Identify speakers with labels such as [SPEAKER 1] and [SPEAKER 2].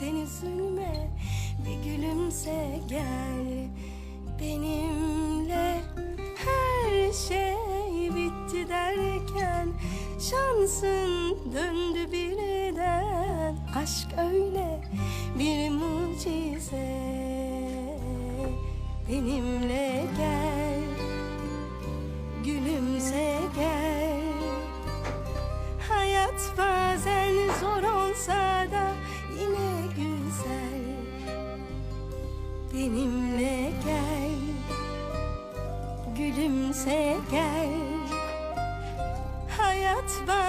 [SPEAKER 1] sen üzülme Bir gülümse gel benimle. Her şey bitti derken Şansın döndü birden. Aşk öyle bir mucize Benimle gel. Gülümse gel. Hayat bazen zor olsa Benimle gel. Gülümse gel. Hayat bazen